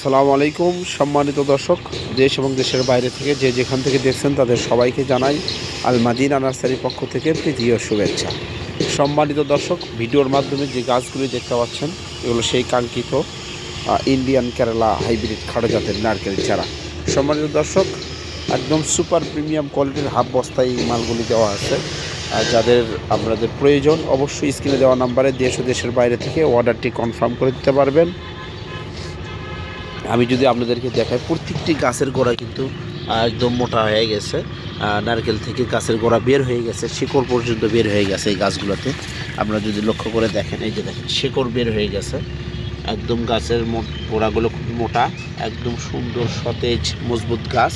আসসালামু আলাইকুম। সম্মানিত দর্শক, দেশ এবং দেশের বাইরে থেকে যে যেখান থেকে দেখছেন তাদের সবাইকে জানাই আল মাদিনা নার্সারির পক্ষ থেকে ও শুভেচ্ছা। সম্মানিত দর্শক, ভিডিওর মাধ্যমে যে গাছগুলি দেখতে পাচ্ছেন, এগুলো সেই কাঙ্ক্ষিত ইন্ডিয়ান কেরালা হাইব্রিড খাড়ো জাতের নারকেল চারা। সম্মানিত দর্শক, একদম সুপার প্রিমিয়াম কোয়ালিটির হাফ বস্তায় এই মালগুলি দেওয়া আছে। আর যাদের আপনাদের প্রয়োজন, অবশ্যই স্ক্রিনে দেওয়া নাম্বারে দেশ ও দেশের বাইরে থেকে অর্ডারটি কনফার্ম করে দিতে পারবেন। আমি যদি আপনাদেরকে দেখাই, প্রত্যেকটি গাছের গোড়া কিন্তু একদম মোটা হয়ে গেছে। নারকেল থেকে গাছের গোড়া বের হয়ে গেছে, শিকড় পর্যন্ত বের হয়ে গেছে এই গাছগুলোতে। আপনারা যদি লক্ষ্য করে দেখেন, এই যে দেখেন, শিকড় বের হয়ে গেছে। একদম গাছের গোড়াগুলো খুব মোটা, একদম সুন্দর, সতেজ, মজবুত গাছ,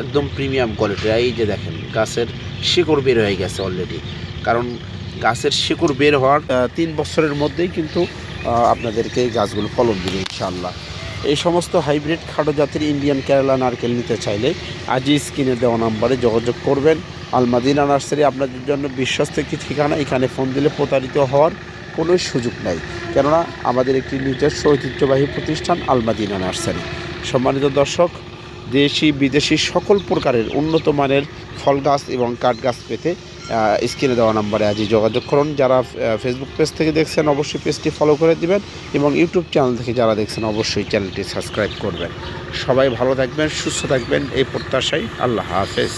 একদম প্রিমিয়াম কোয়ালিটির এই যে দেখেন, গাছের শিকড় বের হয়ে গেছে অলরেডি কারণ গাছের শিকড় বের হওয়ার তিন বছরের মধ্যেই কিন্তু আপনাদেরকে এই গাছগুলো ফলন দেবে, ইনশাআল্লাহ। এই সমস্ত হাইব্রিড খাটো জাতের ইন্ডিয়ান কেরালা নারকেল নিতে চাইলে আজই স্ক্রিনে দেওয়া নাম্বারে যোগাযোগ করবেন। আলমাদিনা নার্সারি আপনাদের জন্য বিশ্বস্ত একটি ঠিকানা। এখানে ফোন দিলে প্রতারিত হওয়ার কোনো সুযোগ নাই। কেননা আমাদের একটি নিজস্ব ঐতিহ্যবাহী প্রতিষ্ঠান আলমাদিনা নার্সারি। সম্মানিত দর্শক দেশি বিদেশি সকল প্রকারের উন্নত মানের ফল গাছ এবং কাঠ গাছ পেতে স্ক্রিনে দেওয়া নাম্বারে আজই যোগাযোগ করুন। যারা ফেসবুক পেজ থেকে দেখছেন, অবশ্যই পেজটি ফলো করে দিবেন এবং ইউটিউব চ্যানেল থেকে যারা দেখছেন, অবশ্যই চ্যানেলটি সাবস্ক্রাইব করবেন। সবাই ভালো থাকবেন, সুস্থ থাকবেন, এই প্রত্যাশাই আল্লাহ হাফেজ।